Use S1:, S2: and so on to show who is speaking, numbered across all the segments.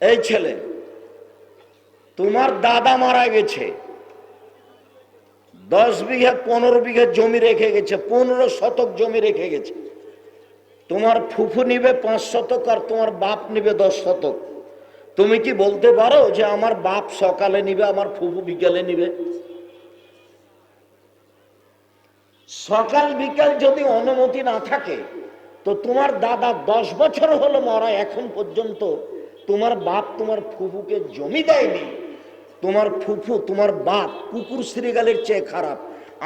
S1: এই ছেলে, তোমার দাদা মারা গেছে। দশ বিঘা, পনেরো বিঘা জমি রেখে গেছে, পনেরো শতক জমি রেখে গেছে। তোমার ফুফু নিবে পাঁচ শতক আর তোমার বাপ নিবে দশ শতক। তুমি কি বলতে পারো যে আমার বাপ সকালে নিবে, আমার ফুফু বিকালে নিবে? সকাল বিকাল যদি অনুমতি না থাকে, তো তোমার দাদা দশ বছর হলো মরা, এখন পর্যন্ত তোমার বাপ তোমার ফুফুকে জমি দেয়নি। তোমার ফুফু, তোমার বাপ কুকুর শ্রীগালের চেয়ে খারাপ।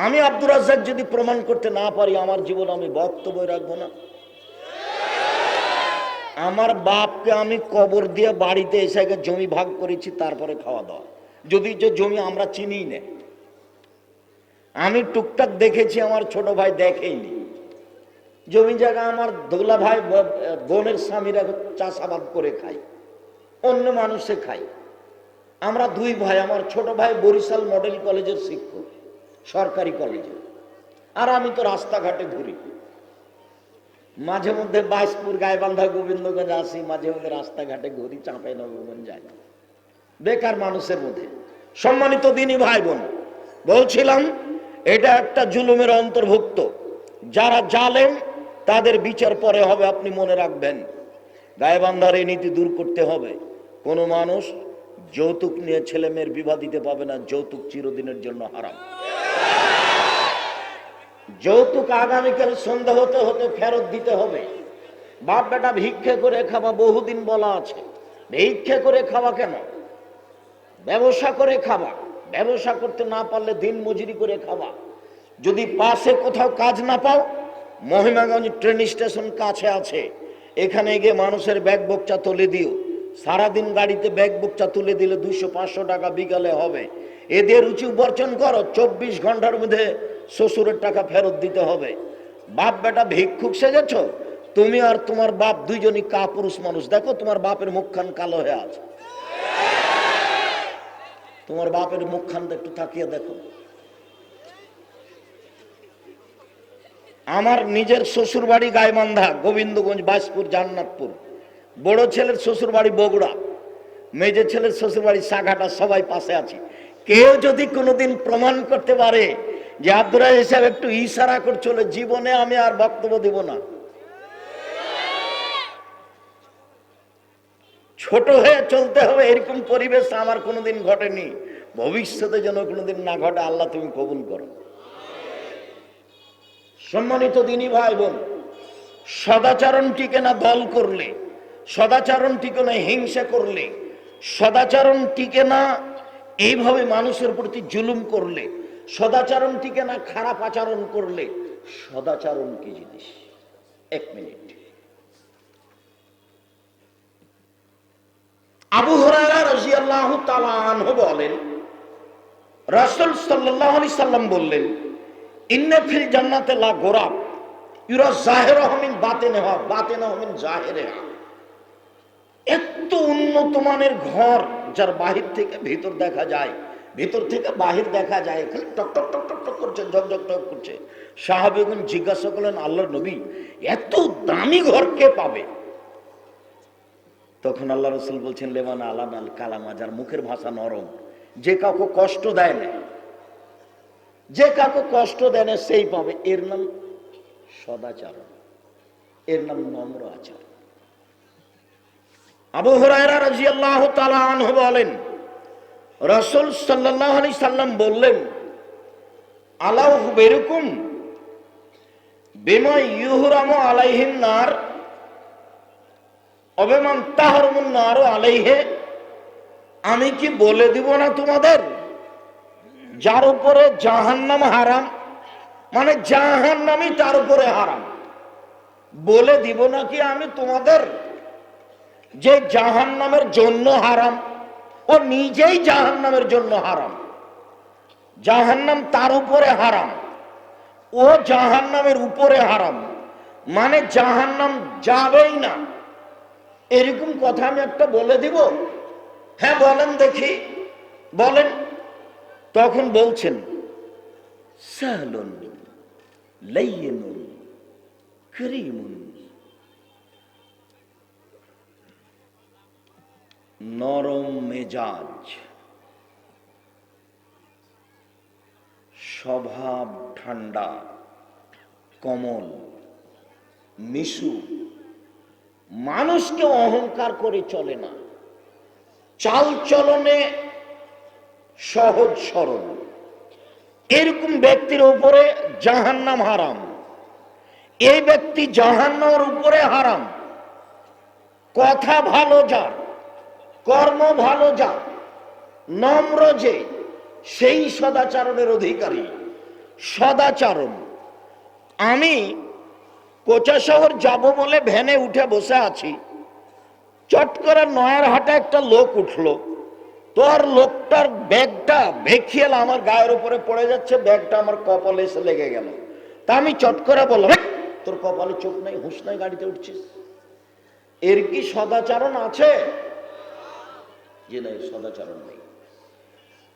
S1: আমি আব্দুর রাজ্জাক যদি প্রমাণ করতে না পারি, আমার জীবন আমি বক্তব্য রাখব না। আমার বাপকে আমি কবর দিয়ে বাড়িতে এসে আগে জমি ভাগ করেছি, তারপরে খাওয়া দাওয়া। যদি যে জমি আমরা চিনি না। আমি টুকটাক দেখেছি, আমার ছোট ভাই দেখেইনি। জমি জায়গা আমার দোলা ভাই বোনের স্বামীরা চাষাবাদ করে খায়। অন্য মানুষে খাই। আমরা দুই ভাই, আমার ছোট ভাই বরিশাল মডেল কলেজের শিক্ষক, সরকারি কলেজে। আর আমি তো রাস্তাঘাটে ঘুরি। মাঝে মধ্যে বাইশপুর, গাইবান্ধা, গোবিন্দগঞ্জ আসি, মাঝে মধ্যে রাস্তাঘাটে ঘুরি, চাঁপাই নবগঞ্জ যাই। বেকার মানুষের মধ্যে। সম্মানিত দিনী ভাই বোন বলছিলাম, এটা একটা জুলুমের অন্তর্ভুক্ত। যারা জালেম, তাদের বিচার পরে হবে, আপনি মনে রাখবেন। গায়েবান্ধার এই নীতি দূর করতে হবে। কোনো মানুষ যৌতুক নিয়ে ছেলে মেয়ের বিবাহ দিতে পাবে না, যৌতুক চিরদিনের জন্য হারাম। যৌতুক আগামীকাল সন্ধ্যা হতে হতে ফেরত দিতে হবে। বাপ বেটা ভিক্ষে করে খাওয়া বহুদিন বলা আছে। ভিক্ষে করে খাওয়া কেন? ব্যবসা করে খাওয়া। ব্যবসা করতে না পারলে দিন মজুরি করে খাওয়া। যদি পাশে কোথাও কাজ না পাও, মহিমাগঞ্জ ট্রেন স্টেশন কাছে আছে। এখানে গিয়ে মানুষের ব্যাগ বকচা তুলে দিও। সারাদিন গাড়িতে ব্যাগ বকচা তুলে দিলে দুইশো পাঁচশো টাকা বিকালে হবে। এদের রুচি উপার্জন করো, চব্বিশ ঘণ্টার মধ্যে শ্বশুরের টাকা ফেরত দিতে হবে। বাপ, বেটা, ভিক্ষুক সেজেছ? তুমি আর তোমার বাপ দুইজনই কা পুরুষ মানুষ। দেখো, তোমার বাপের মুখখান কালো হয়ে আছে। তোমার বাপের মুখখান একটু তাকিয়ে দেখো। আমার নিজের শ্বশুর বাড়ি গাইবান্ধা, গোবিন্দগঞ্জ, বাইশপুর, জান্নাতপুর। বড় ছেলের শ্বশুর বাড়ি বগুড়া মেজের ছেলের শ্বশুর বাড়ি সাঘাটা, সবাই পাশে আছে। কেউ যদি কোনোদিন প্রমাণ করতে পারে যে আব্দুরা হিসাব একটু ইশারা করছিল জীবনে আমি আর বক্তব্য দিব না। ছোট হয়ে চলতে হবে, এরকম পরিবেশ আমার কোনোদিন ঘটেনি। ভবিষ্যতে যেন কোনোদিন না ঘটে, আল্লাহ তুমি কবুল করো। সম্মানিত দিনী ভাই বোন, সদাচরণ টিকে না দল করলে সদাচরণ টিকে না, হিংসা করলে। সদাচরণ টিকে না, এইভাবে মানুষের প্রতি জুলুম করলে। সদাচরণ টিকে না, খারাপ আচরণ করলে। সদাচরণ কি জিনিস? এক মিনিট। আবু আনহু বলেন, রাসূল আলাইহি সাল্লাম বললেন, ইন্না ফিল জান্নাতে লা গোরাব। ইউরা জাহিরাহু মিন বাতিনহা, বাতিনাহু মিন জাহিরিহা। এত উন্নত মানের ঘর যার বাহির থেকে ভেতর দেখা যায়, ভেতর থেকে বাহির দেখা যায়, এখানে টক টক টক টক টক করছে ঝক ঝক টক করছে। সাহাবেগুন জিজ্ঞাসা করলেন, আল্লাহর নবী, এত দামি ঘর কে পাবে? তখন আল্লাহ রসুল বলছেন, লেবান আলাম আল কালামা, যার মুখের ভাষা নরম, যে কাউকে কষ্ট দেয় না, যে কাউকে কষ্ট দেয় না, সেই পাবে। এর নাম সদাচরণ, এর নাম নম্র আচরণ। আবু হুরায়রা রাদিয়াল্লাহু তাআলা আনহু বলেন, রাসূল সাল্লাল্লাহু আলাইহি সাল্লাম বললেন আলাউ বেরুকুম বিমা ইউহরামু আলাইহিন নার, অবেমান তাহরমুন নারও আলাইহে, আমি কি বলে দিব না তোমাদের? যার উপরে জাহান্নাম হারাম মানে জাহান্নামই তার উপরে হারাম। বলে দিব নাকি আমি তোমাদের? যে জাহান্নামের জন্য হারাম ও নিজেই জাহান্নামের জন্য হারাম। জাহান্নাম তার উপরে হারাম, ও জাহান্নামের উপরে হারাম। মানে জাহান্নাম যাবেই না। এরকম কথা আমি একটা বলে দিব। হ্যাঁ বলেন দেখি। বলেন। তখন বলছেন সাহলুন লাইয়িনুন, করিমুন। নরম মেজাজ, স্বভাব ঠান্ডা, কমল, মিশু, মানুষকে অহংকার করে চলে না। চাল চলনে সহজ সরল। এরকম ব্যক্তির উপরে জাহান্নাম হারাম। এই ব্যক্তি জাহান্নামের উপরে হারাম। কথা ভালো যার কর্ম ভালো যার নম্র যে, সেই সদাচারণের অধিকারী। সদাচারণ। আমি কোচা শহর যাব বলে ভ্যানে উঠে বসে আছি। চট করে নয়ার হাটে একটা লোক উঠল। তোর লোকটার ব্যাগটা ভেখিয়াল আমার গায়ের উপরে পড়ে যাচ্ছে, ব্যাগটা আমার কপালে এসে লেগে গেল। তা আমি চট করে বললাম তোর কপালে চোখ নাই, হুঁশ নাই গাড়িতে উঠছিস? এর কি সদাচরণ আছে? যে সদাচরণ নেই।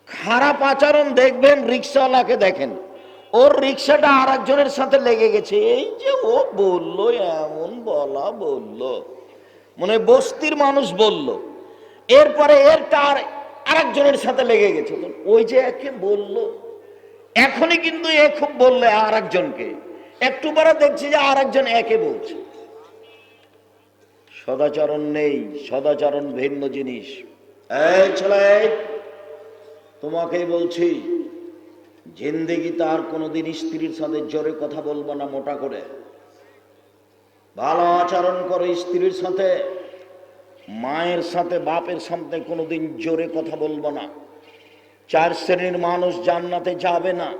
S1: খারাপ আচরণ দেখবেন, রিক্সাওয়ালাকে দেখেন। ওর রিক্সাটা আর একজনের সাথে লেগে গেছে। এই যে ও বলল, এমন বলা বলল। মানে বস্তির মানুষ বলল। এরপরে এর তার আরেকজনের সাথে লেগে গেছে। ওই যে একে বলল। এখনই কিন্তু এ খুব বললে আর একজনকে একটু পরে দেখছি যে আর একজন একে বলছে। সদাচরণ নেই, সদাচরণ ভিন্ন জিনিস। ছেলে, তোমাকেই বলছি, জিন্দেগি তার কোনোদিন স্ত্রীর সাথে জোরে কথা বলব না মোটা করে। ভালো আচরণ করে স্ত্রীর সাথে, মায়ের সাথে, বাপের সামনে কোনোদিন জোরে কথা বলব না। চার শ্রেণির মানুষ জান্নাতে যাবে না।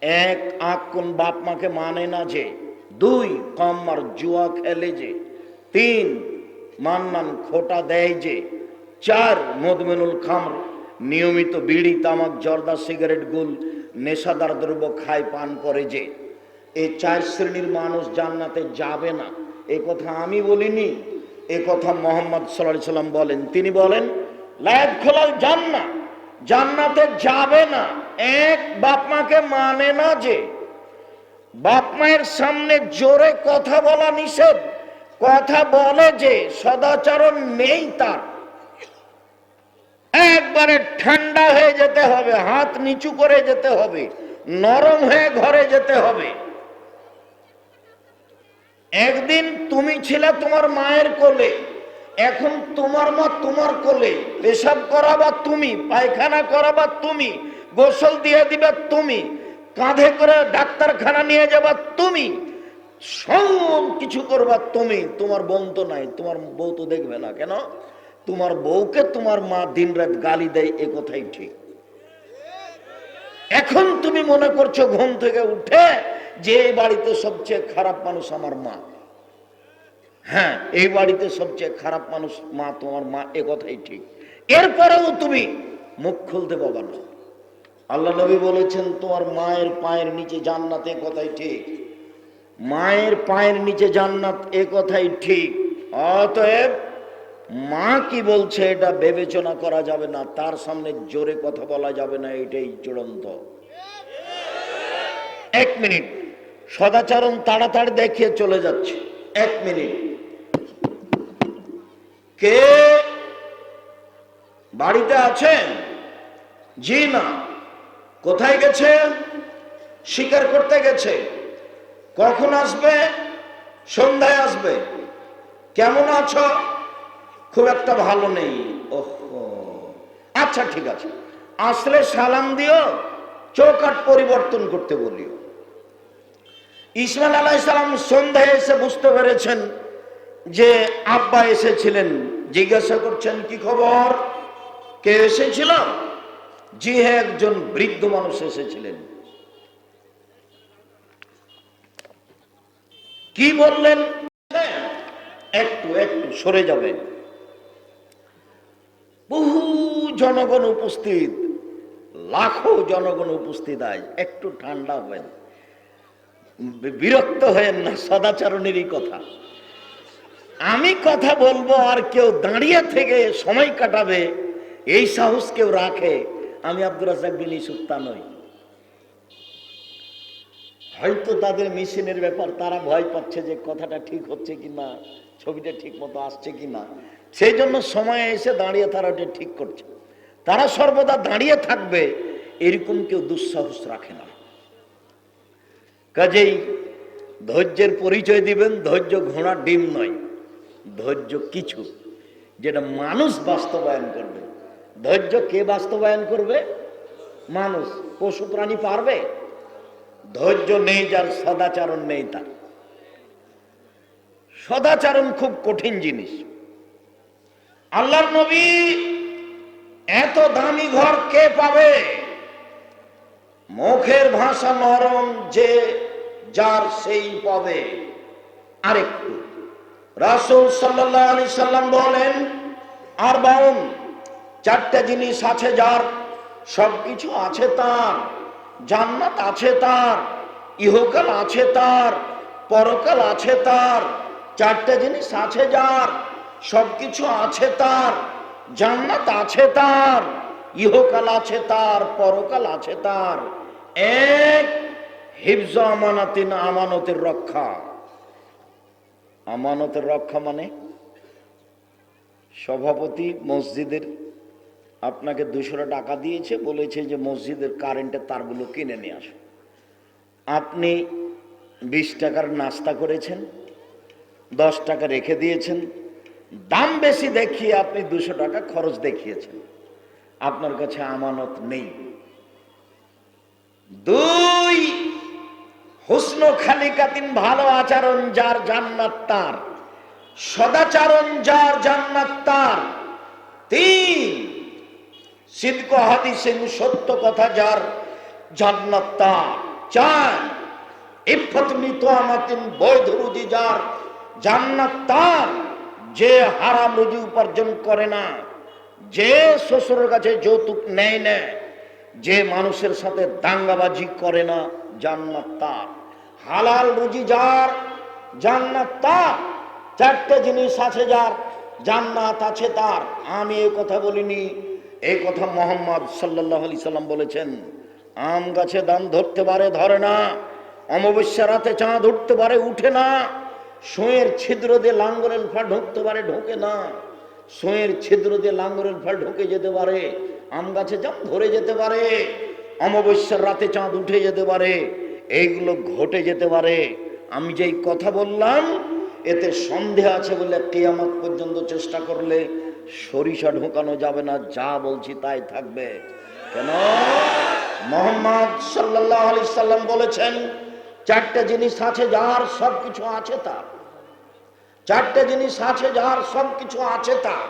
S1: এক আক কোন বাপ মাকে মানে না যে, দুই কম আর জুয়া খেলে যে, তিন মান মান খোটা দেয় যে চার মদমেনুল খামর, নিয়মিত বিড়ি, তামাক, জর্দা, সিগারেট, গুল, নেশাদার দ্রব্য খায়, পান করে যে। এই চার শ্রেণির মানুষ জান্নাতে যাবে না। এ কথা আমি বলিনি, এ কথা মোহাম্মদ সাল্লাহ সাল্লাম বলেন। তিনি বলেন লায়াত খোলাল জান্না জান্নাতে যাবে না। এক বাপ মাকে মানে না যে, বাপ মায়ের সামনে জোরে কথা বলা নিষেধ। কথা বলে যে, সদাচরণ নেই তার। একবারে ঠান্ডা হয়ে যেতে হবে, হাত নিচু করে যেতে হবে, নরম হয়ে ঘরে যেতে হবে। একদিন তুমি ছিলে তোমার মায়ের কোলে, এখন তোমার মা তোমার কোলে, পেশাব করাবা তুমি, পায়খানা করাবা তুমি, গোসল দিয়ে দিবা তুমি, কাঁধে করে ডাক্তারখানা নিয়ে যাবা তুমি, সব কিছু করবা তুমি, তোমার বোন তো নাই, তোমার বউ তো দেখবে না, কেন? তোমার বউকে তোমার মা দিনরাত গালি দেয়, এ কথাই ঠিক। এখন তুমি মনে করছ ঘুম থেকে উঠে যে বাড়িতে সবচেয়ে খারাপ মানুষ আমার মা। হ্যাঁ এই বাড়িতে সবচেয়ে খারাপ মানুষ মা, তোমার মা, এ কথাই ঠিক। এরপরেও তুমি মুখ খুলতে পাবা না। আল্লাহ নবী বলেছেন, তোমার মায়ের পায়ের নিচে জান্নাত, এ কথাই ঠিক। মায়ের পায়ের নিচে জান্নাত, এ কথাই ঠিক। অতএব মা কি বলছে এটা বিবেচনা করা যাবে না, তার সামনে জোরে কথা বলা যাবে না এটাই চূড়ান্ত। এক মিনিট, সদাচরণ তাড়াতাড়ি দেখিয়ে চলে যাচ্ছে। এক মিনিট। কে বাড়িতে আছেন? জি না। কোথায় গেছে? শিকার করতে গেছে। কখন আসবে? সন্ধ্যায় আসবে। কেমন আছো? খুব একটা ভালো নেই। আচ্ছা ঠিক আছে। আসলে সালাম দিও চৌকাট পরিবর্তন করতে বলিও। ইসমাইল আলাহ সালাম সন্ধ্যায় এসে বুঝতে পেরেছেন যে আব্বা এসেছিলেন। জিজ্ঞাসা করছেন, কি খবর? কে এসেছিল? জি হ্যাঁ একজন বৃদ্ধ মানুষ এসেছিলেন। কি বললেন? একটু একটু সরে যাবেন। বহু জনগণ উপস্থিত, লাখো জনগণ উপস্থিত আয় একটু ঠান্ডা হবেন বিরক্ত হয়েন না, সদাচরণেরই কথা। আমি কথা বলব আর কেউ দাঁড়িয়ে থেকে সময় কাটাবে, এই সাহস কেউ রাখে, আমি আব্দুল রাজাক বিন ইসুফতা নই। হয়তো তাদের মেশিনের ব্যাপার, তারা ভয় পাচ্ছে যে কথাটা ঠিক হচ্ছে কি না ছবিটা ঠিক মতো আসছে কি না সেই জন্য সময় এসে দাঁড়িয়ে তারা ওটা ঠিক করছে। তারা সর্বদা দাঁড়িয়ে থাকবে, এরকম কেউ দুঃসাহস রাখে না। কাজেই ধৈর্যের পরিচয় দিবেন, ধৈর্য ঘোড়া ডিম নয়, ধৈর্য কিছু, যেটা মানুষ বাস্তবায়ন করবে। ধৈর্য কে বাস্তবায়ন করবে? মানুষ, পশু প্রাণী পারবে? ধৈর্য নেই যার, সদাচরণ নেই তার। সদাচরণ খুব কঠিন জিনিস। আল্লাহর নবী এত দামি ঘর কে পাবে? মুখের ভাষা নরম যে যার সেই পাবে আরেকটু। রাসূল সাল্লাল্লাহু আলাইহি সাল্লাম বলেন আর বাউন চারটা জিনিস আছে যার, সবকিছু আছে তার। জান্নাত আছে তার, ইহকাল আছে তার, পরকাল আছে তার, চারটা জিনিস আছে যার, সবকিছু আছে তার, জান্নাত আছে তার, ইহকাল আছে তার, পরকাল আছে তার। এক, হিফজ আমানাতিন আমানতের রক্ষা। আমানতের রক্ষা মানে সভাপতি মসজিদের আপনাকে দুশো টাকা দিয়েছে, বলেছে যে মসজিদের কারেন্টের তারগুলো কিনে নিয়ে আসো। আপনি বিশ টাকার নাস্তা করেছেন, দশ টাকা রেখে দিয়েছেন, দাম বেশি দেখিয়ে আপনি দুশো টাকা খরচ দেখিয়েছেন। আপনার কাছে আমানত নেই। দুই, হুসন খালিকাতিন ভালো আচরণ যার জান্নাত তার, সদাচরণ যার জান্নাত তার। তিন সিদ্ধ হাদিসেন সত্য কথা যার জান্নাত তার চার ইফত মৃত আমাতিন বৈধ রুজি যার জান্নাত তার যে হারাম রুজি উপার্জন করে না। যে শ্বশুরের কাছে যৌতুক নেয় না। যে মানুষের সাথে দাঙ্গাবাজি করে না, জান্নাত তার হালাল রুজি যার জান্নাত তার চারটে জিনিস আছে যার জান্নাত আছে তার। আমি এ কথা বলিনি। এই কথা মোহাম্মদ সাল্লাহ আলি সাল্লাম বলেছেন, আম গাছে দান ধরতে পারে, ধরে না। অমাবস্যা রাতে চাঁদ উঠতে পারে, উঠে না। সোঁয়ের ছিদ্র দিয়ে লাঙ্গলের ফা ঢুকতে পারে, ঢোকে না। সোঁয়ের ছিদ্র দিয়ে লাঙ্গলের ফল ঢুকে যেতে পারে, আম গাছে জাম ধরে যেতে পারে। অমাবস্যার রাতে চাঁদ উঠে যেতে পারে, এইগুলো ঘটে যেতে পারে। আমি যেই কথা বললাম, এতে সন্দেহ আছে বলে কেয়ামত পর্যন্ত চেষ্টা করলে সরিষা ঢোকানো যাবে না, যা বলছি তাই থাকবে। কেন? মোহাম্মদ সাল্লাহ আলি সাল্লাম বলেছেন, চারটে জিনিস আছে যার সব কিছু আছে তার। চারটে জিনিস আছে যার সব কিছু আছে তার।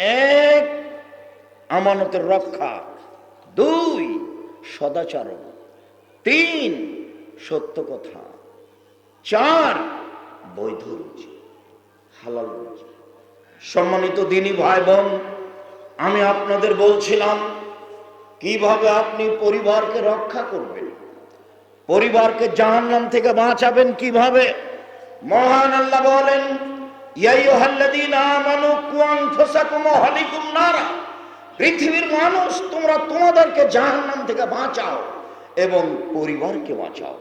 S1: এক, আমানতের রক্ষা। দুই, সদাচরণ। তিন, সত্য কথা। চার, বৈধ রুচি, হালাল রুচি। সম্মানিত দিনী ভাই বোন, আমি আপনাদের বলছিলাম, কীভাবে আপনি পরিবারকে রক্ষা করবেন? পরিবারকে জাহান্নাম থেকে বাঁচাবেন কীভাবে? মহান আল্লাহ বলেন পৃথিবীর মানুষ, তোমরা তোমাদেরকে জাহান্নাম থেকে বাঁচাও এবং পরিবারকে বাঁচাও।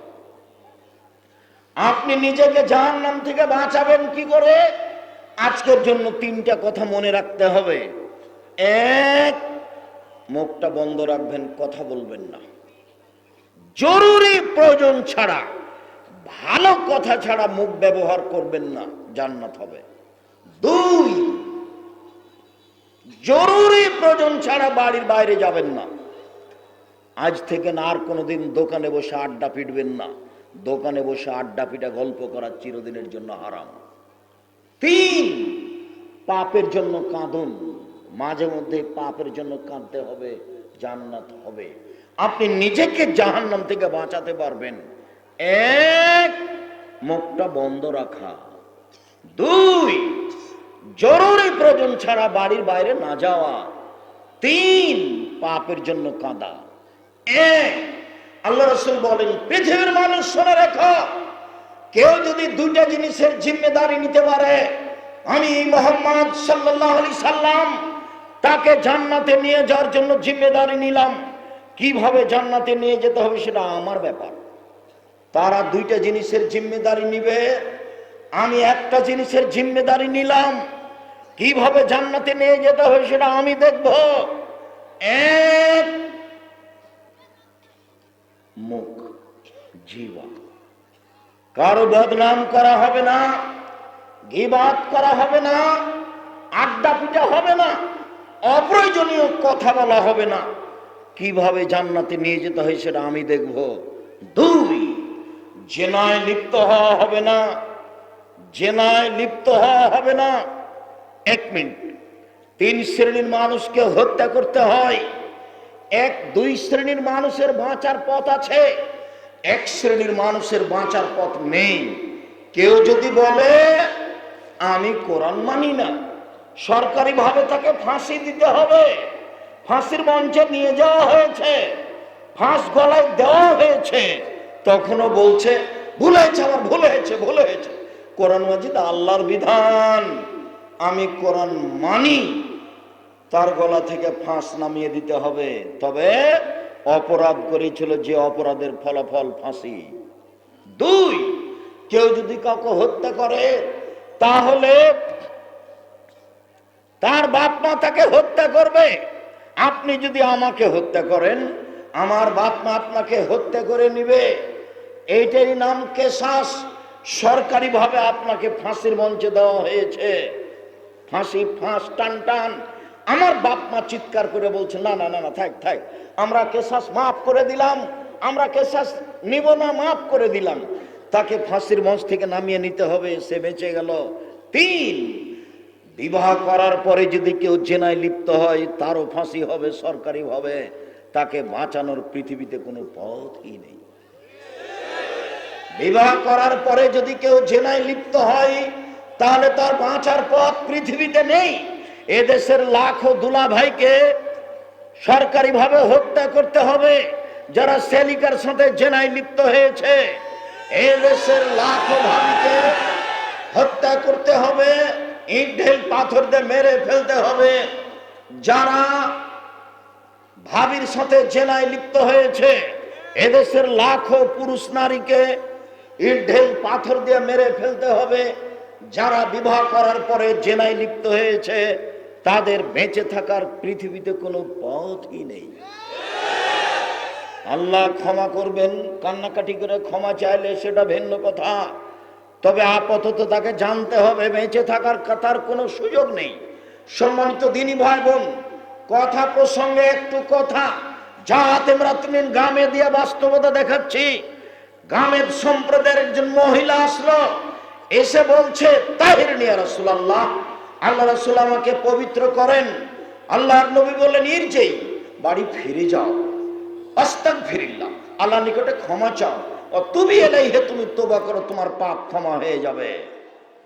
S1: আপনি নিজেকে জাহান্নাম থেকে বাঁচাবেন কি করে? আজকের জন্য তিনটা কথা মনে রাখতে হবে। এক, মুখটা বন্ধ রাখবেন, কথা বলবেন না। জরুরি প্রয়োজন ছাড়া, ভালো কথা ছাড়া মুখ ব্যবহার করবেন না, জান্নাত হবে। দুই, জরুরি প্রয়োজন ছাড়া বাড়ির বাইরে যাবেন না। আজ থেকে না আর কোনোদিন দোকানে বসে আড্ডা পিটবেন না। দোকানে বসে আড্ডা পিটা গল্প করা চিরদিনের জন্য হারাম। তিন পাপের জন্য কাঁদুন। মাঝে মধ্যে পাপের জন্য কাঁদতে হবে, জান্নাত হবে। আপনি নিজেকে জাহান্নাম থেকে বাঁচাতে পারবেন। এক, মুখটা বন্ধ রাখা। দুই, জরুরি প্রয়োজন ছাড়া বাড়ির বাইরে না যাওয়া। তিন, পাপের জন্য কাঁদা। এক, আল্লাহ রসুল বলেন, পৃথিবীর মানুষ শোনে রেখো। কেউ যদি দুইটা জিনিসের জিম্মেদারি নিতে পারে, আমি মোহাম্মদ সাল্লাহ আলি সাল্লাম তাকে জান্নাতে নিয়ে যাওয়ার জন্য জিম্মেদারি নিলাম। কীভাবে জান্নাতে নিয়ে যেতে হবে সেটা আমার ব্যাপার। তারা দুইটা জিনিসের জিম্মেদারি নিবে, আমি একটা জিনিসের জিম্মেদারি নিলাম। কীভাবে জান্নাতে নিয়ে যেতে হবে সেটা আমি দেখব। এক, মুখ জীবা কারও বদনাম করা হবে না, গিবাদ করা হবে না, আড্ডা পিটা হবে না, অপ্রয়োজনীয় কথা বলা হবে না। কীভাবে জান্নাতে নিয়ে যেতে হয় সেটা আমি দেখব। দুই, জেনায় লিপ্ত হওয়া হবে না, জেনায় লিপ্ত হওয়া হবে না। এক মিনিট, তিন শ্রেণির মানুষকে হত্যা করতে হয়। এক, দুই শ্রেণির মানুষের বাঁচার পথ আছে। এক শ্রেণির মানুষের বাঁচার পথ নেই। কেউ যদি বলে, আমি কোরআন মানি না, সরকারিভাবে তাকে ফাঁসি দিতে হবে, ফাঁসির মঞ্চে নিয়ে যাওয়া হয়েছে, ফাঁস গলায় দেওয়া হয়েছে, তখনও বলছে, ভুল হয়েছে আমার, ভুল হয়েছে ভুল হয়েছে। কোরআন মাজিদ আল্লাহর বিধান। আমি কোরআন মানি, তার গলা থেকে ফাঁস নামিয়ে দিতে হবে। তবে অপরাধ করেছিল যে অপরাধের ফলাফল ফাঁসি। দুই, কেউ যদি কাউকে হত্যা করে, তাহলে তার বাপ মা তাকে হত্যা করবে। আপনি যদি আমাকে হত্যা করেন, আমার বাপ মা আপনাকে হত্যা করে নিবে। এইটারই নাম কেশাস। সরকারিভাবে আপনাকে ফাঁসির মঞ্চে দেওয়া হয়েছে। ফাঁসি, ফাঁস, টান টান। আমার বাপ মা চিৎকার করে বলছে, না না না না, থাক থাক। আমরা কেশাস মাফ করে দিলাম, আমরা কেশাস নিব না, মাফ করে দিলাম। তাকে ফাঁসির মঞ্চ থেকে নামিয়ে নিতে হবে, সে বেঁচে গেল। তিন, বিবাহ করার পরে যদি কেউ জেনায় লিপ্ত হয়, তারও ফাঁসি হবে সরকারিভাবে তাকে বাঁচানোর পৃথিবীতে কোনো পথই নেই। বিবাহ করার পরে যদি কেউ জেনায় লিপ্ত হয়, তাহলে তার বাঁচার পথ পৃথিবীতে নেই। এদেশের লাখো দুলা ভাইকে সরকারিভাবে হত্যা করতে হবে, যারা সেলিকার সাথে জেনায় লিপ্ত হয়েছে। এদেশের লাখো ভাবিকে হত্যা করতে হবে ইট ঢেল পাথর দিয়ে মেরে ফেলতে হবে, যারা ভাবির সাথে জেনায় লিপ্ত হয়েছে। এদেশের লাখো পুরুষ নারীকে ইট ঢেল পাথর দিয়ে মেরে ফেলতে হবে, যারা বিবাহ করার পরে জেনায় লিপ্ত হয়েছে। তাদের বেঁচে থাকার পৃথিবীতে কোনো পথই নেই। আল্লাহ ক্ষমা করবেন, কান্নাকাটি করে ক্ষমা চাইলে সেটা ভিন্ন কথা। তবে আপাতত তাকে জানতে হবে, বেঁচে থাকার কথার কোনো সুযোগ নেই। সম্মানিত দিনী ভাই বোন, কথা প্রসঙ্গে একটু কথা। যা তোমরা তুমি গ্রামে দিয়ে বাস্তবতা দেখাচ্ছি। গ্রামের সম্প্রদায়ের একজন মহিলা আসলো, এসে বলছে, তাহির নিয়া রসুল্লাহ আল্লাহ রসুল আমাকে পবিত্র করেন। আল্লাহর নবী বললেন ইরজেই বাড়ি ফিরে যাও। আস্তাক ফিরিল্লাম আল্লাহ নিকটে ক্ষমা চাও। ও তুমি এলাই হে তুমি তোবা করো, তোমার পাপ ক্ষমা হয়ে যাবে।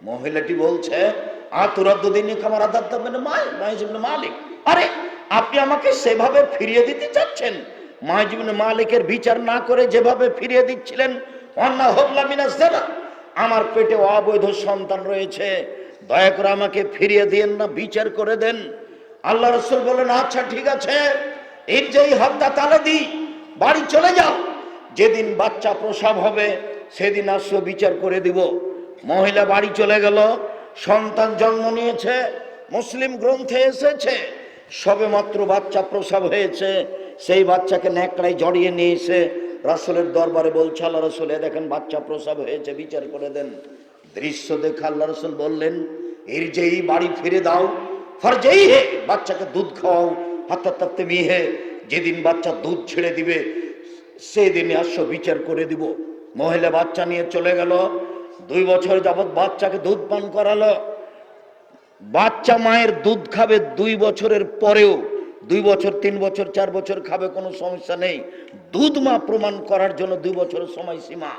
S1: মহিলাটি বলছে আতুরাদ্দিন কামার আদার মালিক। আরে, আপনি আমাকে সেভাবে ফিরিয়ে দিতে চাচ্ছেন? মাহিজিবনে মালিকের বিচার না করে যেভাবে ফিরিয়ে দিচ্ছিলেন অন্না হবলা মিনা জেনা আমার পেটে অবৈধ সন্তান রয়েছে। দয়া করে আমাকে ফিরিয়ে দিয়েন না, বিচার করে দেন। আল্লাহ রসুল বলেন আচ্ছা ঠিক আছে। এর যেই হত্যা তালে দিই বাড়ি চলে যাও। যেদিন বাচ্চা প্রসাব হবে, সেদিন আসো বিচার করে দিব। মহিলা বাড়ি চলে গেল, সন্তান জন্ম নিয়েছে, মুসলিম গ্রন্থে এসেছে। সবে মাত্র বাচ্চা প্রসব হয়েছে, সেই বাচ্চাকে ন্যাকড়ায় জড়িয়ে নিয়ে এসে রাসুলের দরবারে বলছে, আল্লাহ রসুল দেখেন, বাচ্চা প্রসব হয়েছে, বিচার করে দেন। দৃশ্য দেখে আল্লাহ রসুল বললেন, এর যেই বাড়ি ফিরে দাও ফর যেই হে বাচ্চাকে দুধ খাওয়াও হাত্তা তাত্তে মিহে যেদিন বাচ্চা দুধ ছেড়ে দিবে, সেদিন আসো, বিচার করে দিব। মহিলা বাচ্চা নিয়ে চলে গেল, দুই বছর যাবৎ বাচ্চাকে দুধ পান করালো। বাচ্চা মায়ের দুধ খাবে দুই বছরের পরেও, দুই বছর, তিন বছর, চার বছর খাবে, কোনো সমস্যা নেই। দুধ মা প্রমাণ করার জন্য দুই বছরের সময়সীমা।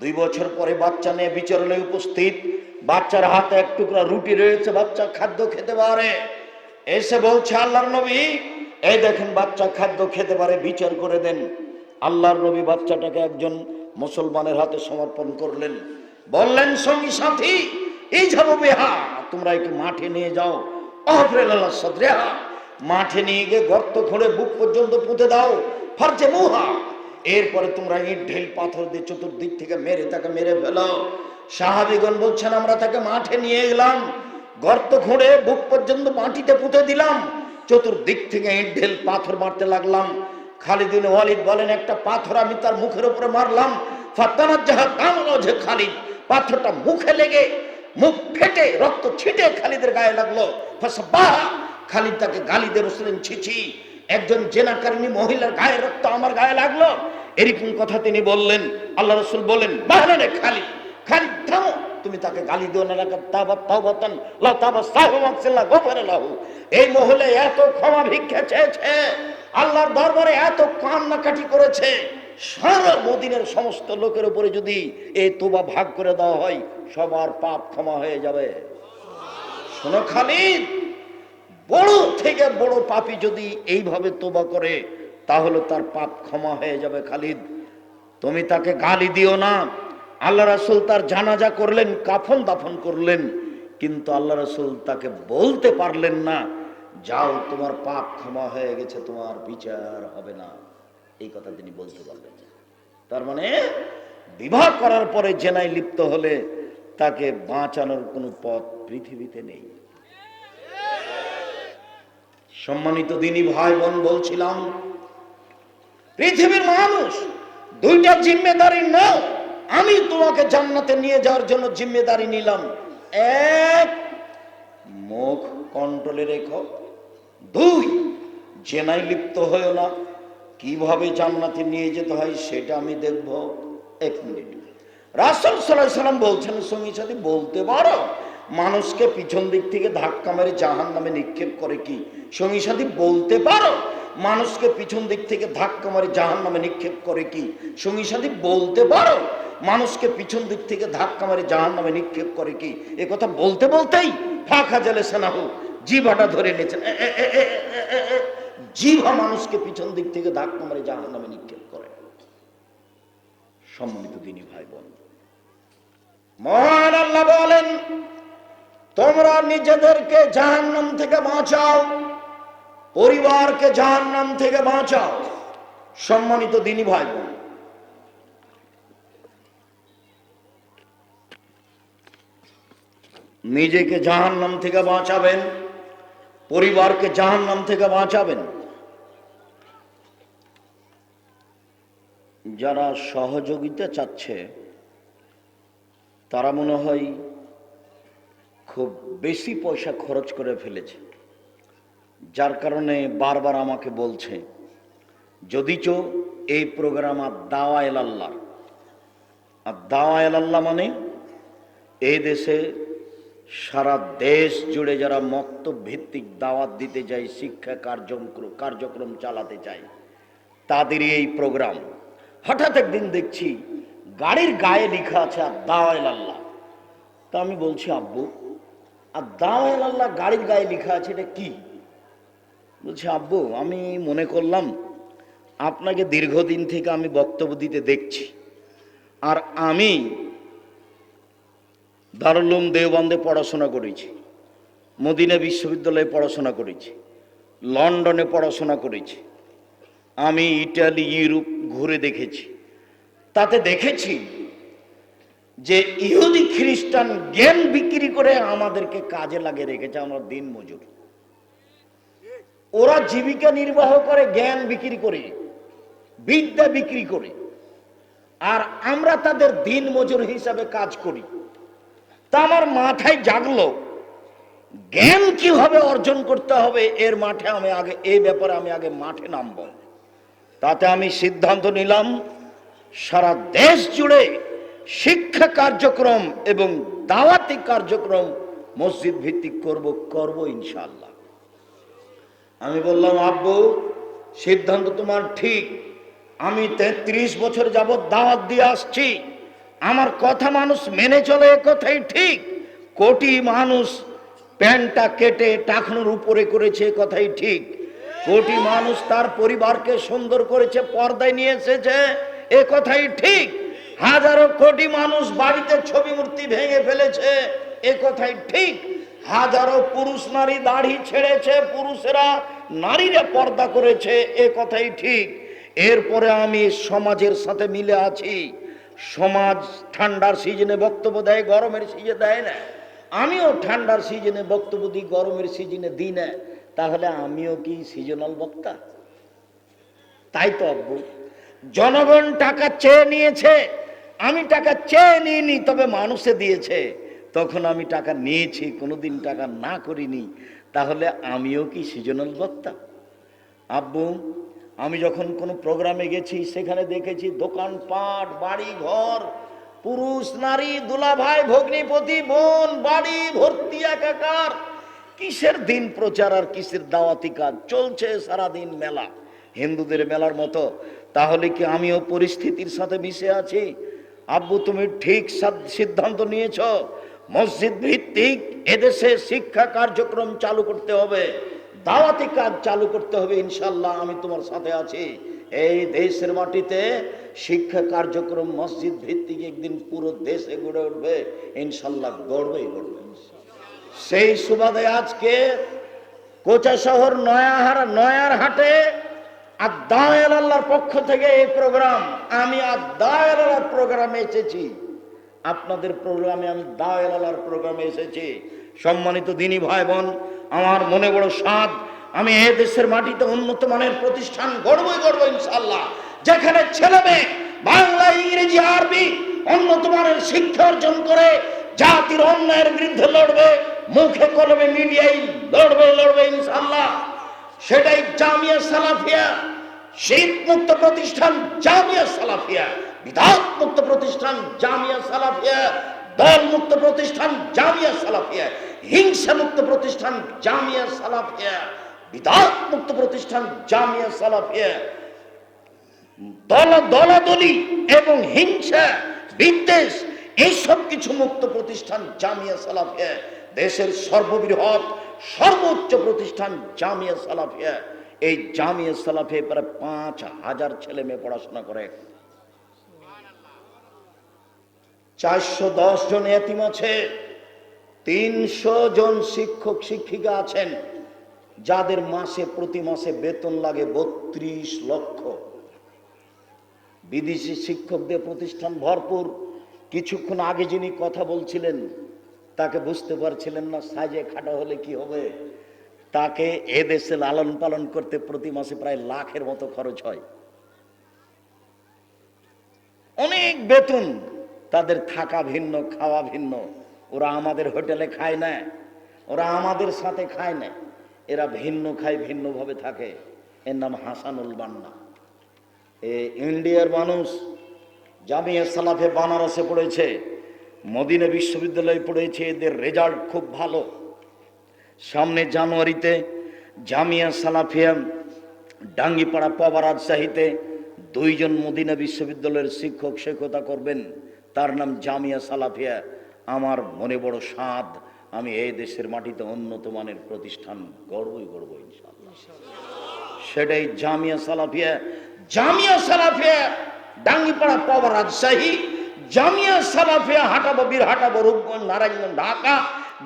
S1: দুই বছর পরে বাচ্চা নিয়ে বিচরণে উপস্থিত। বাচ্চার হাতে এক টুকরা রুটি রয়েছে, বাচ্চা খাদ্য খেতে পারে। এসে বলছে, আল্লাহর নবী, এই দেখেন বাচ্চা খাদ্য খেতে পারে, বিচার করে দেন। আল্লাহর নবী বাচ্চাটাকে একজন মুসলমানের হাতে সমর্পণ করলেন। বললেন, সঙ্গী সাথী, এই যাব বেহা, তোমরা একটু মাঠে নিয়ে যাও। মাঠে নিয়ে গিয়ে গর্ত খুঁড়ে বুক পর্যন্ত পুঁতে দাও। ফার্জে মুহা এরপরে তোমরা ইট, ঢেল, পাথর দিয়ে চতুর্দিক থেকে মেরে তাকে মেরে ফেলো। সাহাবিগণ বলছেন, আমরা তাকে মাঠে নিয়ে গেলাম গর্ত খুঁড়ে বুক পর্যন্ত মাটিতে পুঁতে দিলাম। চতুর্দিক থেকে ইট, ঢেল, পাথর মারতে লাগলাম। খালিদিন ওয়ালিদ বলেন, একটা পাথর আমি তার মুখের উপরে মারলাম। যে খালিদ, পাথরটা মুখে লেগে মুখ ফেটে রক্ত ছিটে খালিদের গায়ে লাগল। খালিদ তাকে গালি দিয়ে বসলেন ছিছি একজন জেনাকারিনী মহিলার গায়ে রক্ত আমার গায়ে লাগল। এরকম কথা তিনি বললেন। আল্লাহ রসুল বলেন বাহানে খালি খালি থামো। তুমি তাকে গালি দিও না এই মহলে এত ক্ষমা ভিক্ষা চেয়েছে, আল্লাহর দরবারে এত কান্নাকাটি করেছে। সারা মদিনের সমস্ত লোকের উপরে যদি এই তোবা ভাগ করে দেওয়া হয়, সবার পাপ ক্ষমা হয়ে যাবে। শোনো খালিদ থেকে বড় পাপী যদি এইভাবে তোবা করে, তাহলে তার পাপ ক্ষমা হয়ে যাবে খালিদ। তুমি তাকে গালি দিও না। আল্লাহ রাসুল তার জানাজা করলেন, কাফন দাফন করলেন, কিন্তু আল্লাহ রাসুল তাকে বলতে পারলেন না, যাও, তোমার পাপ ক্ষমা হয়ে গেছে, তোমার বিচার হবে না। এই কথা তিনি বলতে পারলেন। তার মানে বিবাহ করার পরে জেনায় লিপ্ত হলে তাকে বাঁচানোর কোনো পথ পৃথিবীতে নেই। সম্মানিত দিনী ভাই বোন বলছিলাম, পৃথিবীর মানুষ দুইটা জিম্মেদারি নাও, আমি তোমাকে জান্নাতে নিয়ে যাওয়ার জন্য জিম্মেদারি নিলাম। এক, মুখ কন্ট্রোলে রেখো। দুই জেনাই লিপ্ত হয়েও না। কীভাবে জান্নাতে নিয়ে যেতে হয় সেটা আমি দেখব। এক মিনিট। রাসুল সাল্লাহ সাল্লাম বলছেন সঙ্গী সাথে, বলতে পারো? মানুষকে পিছন দিক থেকে ধাক্কা মেরে জাহান নামে নিক্ষেপ করে কি? সঙ্গী সাথী, বলতে পারো? মানুষকে পিছন দিক থেকে ধাক্কা মারে জাহান নামে নিক্ষেপ করে কি? সঙ্গী সাথী, বলতে পারো? মানুষকে পিছন দিক থেকে ধাক্কা মারে জাহান নামে নিক্ষেপ করে কি? এ কথা বলতে বলতেই ফাঁকা জেলে সেনাহু জিভাটা ধরে নিয়েছেন। জিভা মানুষকে পিছন দিক থেকে ধাক্কা মারে জাহান নামে নিক্ষেপ করে। সম্মানিত দিনী ভাই বোন মহান আল্লাহ বলেন তোমরা নিজেদেরকে জাহান্নাম থেকে বাঁচাও, পরিবারকে জাহান্নাম থেকে বাঁচাও। সম্মানিত দিনী ভাই বোন নিজেকে জাহান্নাম থেকে বাঁচাবেন, পরিবারকে জাহান্নাম থেকে বাঁচাবেন। যারা সহযোগিতা চাচ্ছে, তারা মনে হয় খুব বেশি পয়সা খরচ করে ফেলেছে। যার কারণে বারবার আমাকে বলছে যদিচ এই প্রোগ্রাম আর দাওয়া এল আল্লাহ। আর দাওয়া এল আল্লাহ মানে এই দেশে সারা দেশ জুড়ে যারা মক্ত ভিত্তিক দাওয়াত দিতে যায়, শিক্ষা কার্যক্রম কার্যক্রম চালাতে চায় তাদেরই এই প্রোগ্রাম হঠাৎ একদিন দেখছি, গাড়ির গায়ে লেখা আছে, আর দাওয়াল আল্লাহ। তা আমি বলছি, আব্বু আর দাওয়াল আল্লাহ গাড়ির গায়ে লেখা আছে, এটা কি? বলছি, আব্বু, আমি মনে করলাম আপনাকে দীর্ঘদিন থেকে আমি বক্তব্য দিতে দেখছি। আর আমি দারুলুম দেওবন্দে পড়াশোনা করেছি, মদিনা বিশ্ববিদ্যালয়ে পড়াশোনা করেছি, লন্ডনে পড়াশোনা করেছি, আমি ইটালি, ইউরোপ ঘুরে দেখেছি। তাতে দেখেছি যে ইহুদি খ্রিস্টান জ্ঞান বিক্রি করে আমাদেরকে কাজে লাগিয়ে রেখেছে আমরা দিন মজুর। ওরা জীবিকা নির্বাহ করে, জ্ঞান বিক্রি করে, বিদ্যা বিক্রি করে। আর আমরা তাদের দিন মজুর হিসাবে কাজ করি। তা আমার মাথায় জাগলো, জ্ঞান কীভাবে অর্জন করতে হবে এর মাঠে আমি আগে এই ব্যাপারে আমি আগে মাঠে নামব। তাতে আমি সিদ্ধান্ত নিলাম, সারা দেশ জুড়ে শিক্ষা কার্যক্রম এবং দাওয়াতি কার্যক্রম মসজিদ ভিত্তিক করব করব ইনশাল্লাহ আমি বললাম, আব্বু, সিদ্ধান্ত তোমার ঠিক। আমি তেত্রিশ বছর যাবৎ দাওয়াত দিয়ে আসছি। আমার কথা মানুষ মেনে চলে কথাই ঠিক। কোটি মানুষ প্যান্টটা কেটে টাকনোর উপরে করেছে কথাই ঠিক। কোটি মানুষ তার পরিবারকে সুন্দর করেছে, পর্দায় নিয়ে এসেছে, এ কথাই ঠিক। হাজারো কোটি মানুষ বাড়িতে ছবি মূর্তি ভেঙে ফেলেছে। এ কথাই ঠিক। হাজারো পুরুষ নারী দাড়ি ছেড়েছে, পুরুষেরা নারীরা পর্দা করেছে, এ কথাই ঠিক। এরপরে আমি সমাজের সাথে মিলে আছি। সমাজ ঠান্ডার সিজনে বক্তব্য দেয়, গরমের সিজনে দেয় না। আমিও ঠান্ডার সিজনে বক্তব্য দিই, গরমের সিজনে দিই না। তাহলে আমিও কি সিজনাল বক্তা? তাই তো জনগণ টাকা চেয়ে নিয়েছে আমি টাকা চেয়ে নিইনি, তবে মানুষে দিয়েছে। তখন আমি টাকা নিয়েছি, কোনোদিন টাকা না করিনি। তাহলে আমিও কি সিজনাল বক্তা? আব্বু, আমি যখন কোনো প্রোগ্রামে গেছি, সেখানে দেখেছি দোকানপাট বাড়ি ঘর পুরুষ, নারী, দুলাভাই, ভগ্নিপতি, বোন, বাড়ি, ভর্তি, একাকার। কিসের দিন প্রচার আর কিসের দাওয়াতি কাজ? চলছে সারাদিন মেলা। হিন্দুদের মেলার মতো। তাহলে কি আমিও পরিস্থিতির সাথে মিশে আছি? আব্বু, তুমি ঠিক সিদ্ধান্ত নিয়েছ। মসজিদ ভিত্তিক এদেশে শিক্ষা কার্যক্রম চালু করতে হবে। দাওয়াতি কাজ চালু করতে হবে ইনশাল্লাহ আমি তোমার সাথে আছি। এই দেশের মাটিতে শিক্ষা কার্যক্রম মসজিদ ভিত্তিক একদিন পুরো দেশে গড়ে উঠবে। ইনশাল্লাহ গড়বেই গড়বে। সেই সুবাদে আজকে কোচা শহর নয়াহার নয়ার হাটে আদায়ের আল্লাহর পক্ষ থেকে এই প্রোগ্রাম আমি আদায়ের আল্লাহর প্রোগ্রামে এসেছি। আপনাদের প্রোগ্রামে আমি দায়ের আল্লাহর প্রোগ্রামে এসেছি। সম্মানিত দিনী ভাই বোন আমার মনে বড় স্বাদ, আমি এ দেশের মাটিতে উন্নত মানের প্রতিষ্ঠান গড়বই গড়ব ইনশাল্লাহ যেখানে ছেলে মেয়ে, বাংলা, ইংরেজি, আরবি উন্নত মানের শিক্ষা অর্জন করে জাতির অন্যায়ের বিরুদ্ধে লড়বে, মুখে কলমে মিডিয়ায় লড়বে লড়বে ইনশাল্লাহ সেটাই জামিয়া সালাফিয়া শীত মুক্ত প্রতিষ্ঠান জামিয়া সালাফিয়া বিধাত মুক্ত প্রতিষ্ঠান জামিয়া সালাফিয়া দল মুক্ত প্রতিষ্ঠান জামিয়া সালাফিয়া হিংসা মুক্ত প্রতিষ্ঠান জামিয়া সালাফিয়া বিধাত মুক্ত প্রতিষ্ঠান জামিয়া সালাফিয়া। দল, দলাদলি এবং হিংসা, বিদ্বেষ এইসব কিছু মুক্ত প্রতিষ্ঠান জামিয়া সালাফিয়া। দেশের সর্ববৃহৎ, সর্বোচ্চ প্রতিষ্ঠান জামিয়া সালাফিয়া। এই জামিয়া সালাফে প্রায় পাঁচ হাজার ছেলে মেয়ে পড়াশোনা করে। চারশো দশ জন এতিম আছে, তিনশো জন শিক্ষক, শিক্ষিকা আছেন, যাদের মাসে, প্রতি মাসে বেতন লাগে বত্রিশ লক্ষ। বিদেশি শিক্ষকদের প্রতিষ্ঠান ভরপুর। কিছুক্ষণ আগে যিনি কথা বলছিলেন, তাকে বুঝতে পারছিলেন না, সাজে খাটা হলে কি হবে? তাকে এ দেশে লালন পালন করতে প্রতি মাসে প্রায় লাখের মতো খরচ হয়। অনেক বেতন তাদের থাকা ভিন্ন, খাওয়া ভিন্ন। ওরা আমাদের হোটেলে খায় না, ওরা আমাদের সাথে খায় না। এরা ভিন্ন খায়, ভিন্নভাবে থাকে। এর নাম হাসানুল বান্না। এ ইন্ডিয়ার মানুষ জামিয়া সালাফে বানারসে পড়েছে, মদিনা বিশ্ববিদ্যালয়ে পড়েছে, এদের রেজাল্ট খুব ভালো। সামনে জানুয়ারিতে জামিয়া সালাফিয়া ডাঙ্গিপাড়া পাওয়া রাজশাহীতে দুইজন মদিনা বিশ্ববিদ্যালয়ের শিক্ষক শিক্ষকতা করবেন। তার নাম জামিয়া সালাফিয়া। আমার মনে বড় স্বাদ। আমি এই দেশের মাটিতে উন্নত মানের প্রতিষ্ঠান গড়ব ইনশাল্লাহ সেটাই জামিয়া সালাফিয়া। জামিয়া সালাফিয়া ডাঙ্গিপাড়া পাওয়া রাজশাহী জামিয়া সালাফিয়া হাটাবো বীরহাটা রূপগঞ্জ, নারায়ণগঞ্জ, ঢাকা।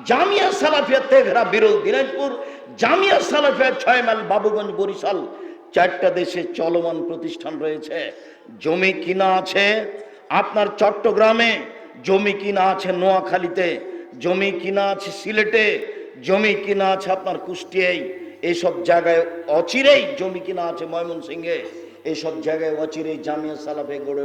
S1: জামিয়া সালাফিয়া তেঘরা বিরল দিনাজপুর, জামিয়া সালাফিয়া ছয় মাইল বাবুগঞ্জ বরিশাল, চারটা দেশে চলমান প্রতিষ্ঠান রয়েছে। জমি কিনা আছে আপনার চট্টগ্রামে, জমি কিনা আছে নোয়াখালীতে, জমি কিনা আছে সিলেটে, জমি কিনা আছে আপনার কুষ্টিয়ায় এইসব জায়গায় অচিরেই জমি কিনা আছে ময়মনসিংহে এইসব জায়গায় অচিরেই জামিয়া সালাফে গড়ে